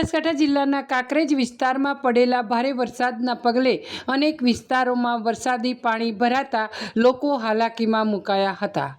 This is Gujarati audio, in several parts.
બનાસકાંઠા જિલ્લાના કાંકરેજ વિસ્તારમાં પડેલા ભારે વરસાદના પગલે અનેક વિસ્તારોમાં વરસાદી પાણી ભરાતા લોકો હાલાકીમાં મુકાયા હતા.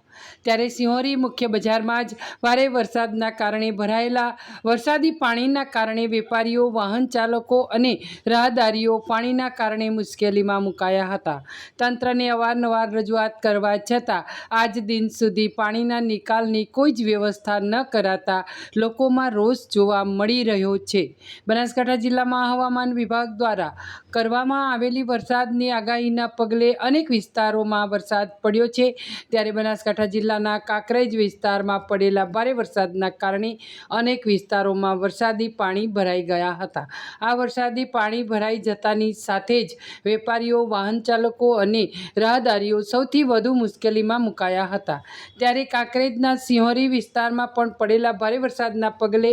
ત્યારે સિંહોરી મુખ્ય બજારમાં જ ભારે વરસાદના કારણે ભરાયેલા વરસાદી પાણીના કારણે વેપારીઓ, વાહન ચાલકો અને રાહદારીઓ પાણીના કારણે મુશ્કેલીમાં મુકાયા હતા. તંત્રને અવારનવાર રજૂઆત કરવા છતાં આજ દિન સુધી પાણીના નિકાલની કોઈ જ વ્યવસ્થા ન કરાતા લોકોમાં રોષ જોવા મળી રહ્યો છે. બનાસકાંઠા જિલ્લામાં હવામાન વિભાગ દ્વારા કરવામાં આવેલી વરસાદની આગાહીના પગલે અનેક વિસ્તારોમાં વરસાદ પડ્યો છે. ત્યારે બનાસકાંઠા જિલ્લાના કાંકરેજ વિસ્તારમાં પડેલા ભારે વરસાદના કારણે અનેક વિસ્તારોમાં વરસાદી પાણી ભરાઈ ગયા હતા. આ વરસાદી પાણી ભરાઈ જતાની સાથે જ વેપારીઓ, વાહન ચાલકો અને રાહદારીઓ સૌથી વધુ મુશ્કેલીમાં મુકાયા હતા. ત્યારે કાંકરેજના સિંહોરી વિસ્તારમાં પણ પડેલા ભારે વરસાદના પગલે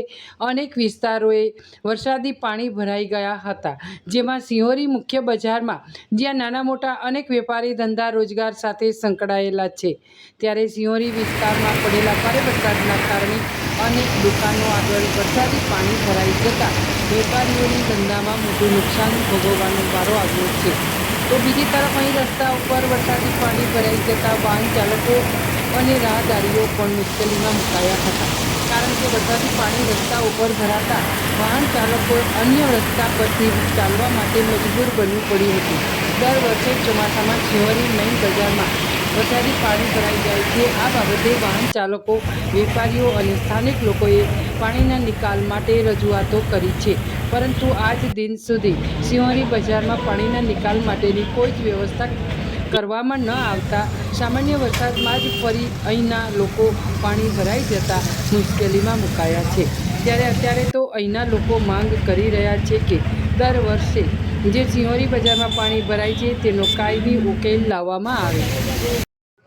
અનેક વિસ્તારોએ વરસાદી પાણી ભરાઈ ગયા હતા. જેમાં સિંહોરી મુખ્ય બજારમાં જ્યાં નાના મોટા અનેક વેપારી ધંધા રોજગાર સાથે સંકળાયેલા છે. ત્યારે સિંહોરી વિસ્તારમાં પડેલા ભારે વરસાદના કારણે અનેક દુકાનો આગળ વરસાદી પાણી ભરાઈ જતાં વેપારીઓની ધંધામાં મોટું નુકસાન ભોગવવાનો વારો આવ્યો છે. તો બીજી તરફ અહીં રસ્તા ઉપર વરસાદી પાણી ભરાઈ જતાં વાહન ચાલકો અને રાહદારીઓ પણ મુશ્કેલીમાં મુકાયા હતા. કારણ કે વરસાદી પાણી રસ્તા ઉપર ભરાતા વાહન ચાલકો અન્ય રસ્તા પરથી ચાલવા માટે મજબૂર બનવું પડ્યું હતું. દર વર્ષે ચોમાસામાં છેવારી મેઇન બજારમાં વરસાદી પાણી ભરાઈ જાય છે. આ બાબતે વાહન ચાલકો, વેપારીઓ અને સ્થાનિક લોકોએ પાણીના નિકાલ માટે રજૂઆતો કરી છે. પરંતુ આજ દિન સુધી સિંહોરી બજારમાં પાણીના નિકાલ માટેની કોઈ જ વ્યવસ્થા કરવામાં ન આવતા સામાન્ય વરસાદમાં જ ફરી અહીંના લોકો પાણી ભરાઈ જતા મુશ્કેલીમાં મુકાયા છે. ત્યારે અત્યારે તો અહીંના લોકો માંગ કરી રહ્યા છે કે દર વર્ષે જે સિંહોરી બજારમાં પાણી ભરાય છે, તેનો કાયમી ઉકેલ લાવવામાં આવે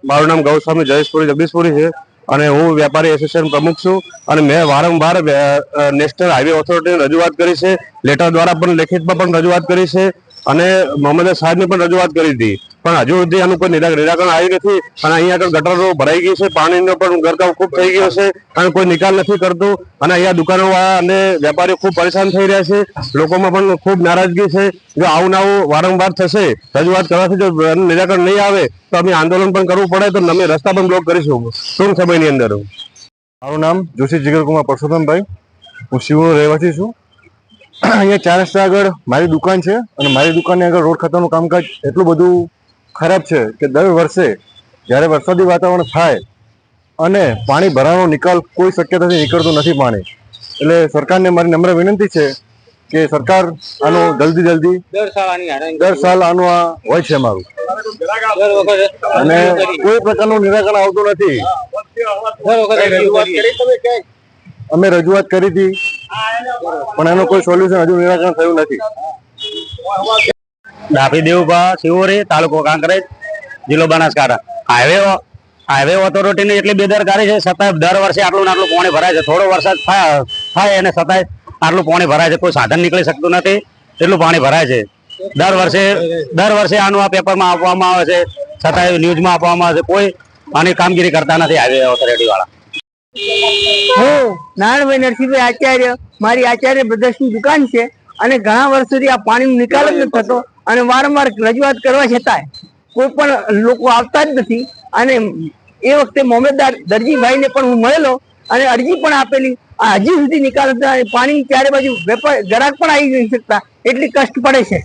મારું નામ ગૌસ્વામી જયેશપુરી, જગદીશપુરી છે અને હું વેપારી એસોસિએશન પ્રમુખ છું અને મેં વારંવાર નેશનલ હાઈવે ઓથોરિટીને રજૂઆત કરી છે, લેટર દ્વારા પણ લેખિતમાં પણ રજૂઆત કરી છે અને મોહમ્મદ સાહેબને પણ રજૂઆત કરી હતી. પણ હજુ સુધી આનું કોઈ નિરા- નિરાકરણ આવ્યું નથી. અને અહીંયા આગળ ગટરો ભરાઈ ગઈ છે. પાણીનો પણ ગરકાવ ખૂબ થઈ ગયો છે. કારણ કોઈ નિકાલ નથી કરતું. અને અહીંયા દુકાનોવાળા અને વેપારીઓ ખૂબ પરેશાન થઈ રહ્યા છે. લોકોમાં પણ ખૂબ નારાજગી છે. જો આવું આવું વારંવાર થશે, રજૂઆત કરવાથી જો નિરાકરણ નહીં આવે, તો અમે આંદોલન પણ કરવું પડે. તો અમે રસ્તા પણ બ્લોક કરીશું. ટૂંક સમયની અંદર. મારું નામ જોશી જીગરકુમાર પરસોત્તમભાઈ. હું શિવનો રહેવાસી છું. અહીંયા ચાર રસ્તા આગળ મારી દુકાન છે. અને મારી દુકાનની આગળ રોડ ખાતાનું કામકાજ એટલું બધું ખરાબ છે કે દર વર્ષે જ્યારે વરસાદી વાતાવરણ થાય અને પાણી ભરાવાનો નિકાલ કોઈ શક્યતાથી નીકળતું નથી પાણી એટલે સરકારને મારી નમ્ર વિનંતી છે કે સરકાર આનો જલ્દી જલ્દી દર સાલ આનું આ હોય છે મારું. અને કોઈ પ્રકારનું નિરાકરણ આવતું નથી. અમે રજૂઆત કરી હતી પણ એનું કોઈ સોલ્યુશન હજુ નિરાકરણ થયું નથી. ડાભી દેવભા, શિવોરી, તાલુકો કાંકરેજ, જિલ્લો બનાસકાંઠા. હાઈવે હાઈવે ઓથોરિટીની એટલી બેદરકારી છે, છતાંય દર વર્ષે આટલું આટલું પાણી ભરાય છે. થોડો વરસાદ થાય અને છતાંય આટલું પાણી ભરાય છે. કોઈ સાધન નીકળી શકતું નથી, એટલું પાણી ભરાય છે. દર વર્ષે દર વર્ષે આનું આ પેપરમાં આપવામાં આવે છે. છતાંય ન્યૂઝમાં આપવામાં આવે છે. કોઈ આની કામગીરી કરતા નથી હાઈવે ઓથોરિટી વાળા હું નારાયણભાઈ નરસિંહભાઈ આચાર્ય, મારી આચાર્ય બ્રદર્સની દુકાન છે અને ઘણા વર્ષોથી આ પાણીનો નિકાલ જ નથી થતો. અને વારંવાર રજૂઆત કરવા છતાંય કોઈ પણ લોકો આવતા જ નથી. અને એ વખતે મોમેદાર દરજીભાઈને પણ હું મળેલો અને અરજી પણ આપેલી. હજી સુધી નિકાલ પાણી ચારે બાજુ વેપાર ગ્રાહક પણ આવી નહીં શકતા. એટલી કષ્ટ પડે છે.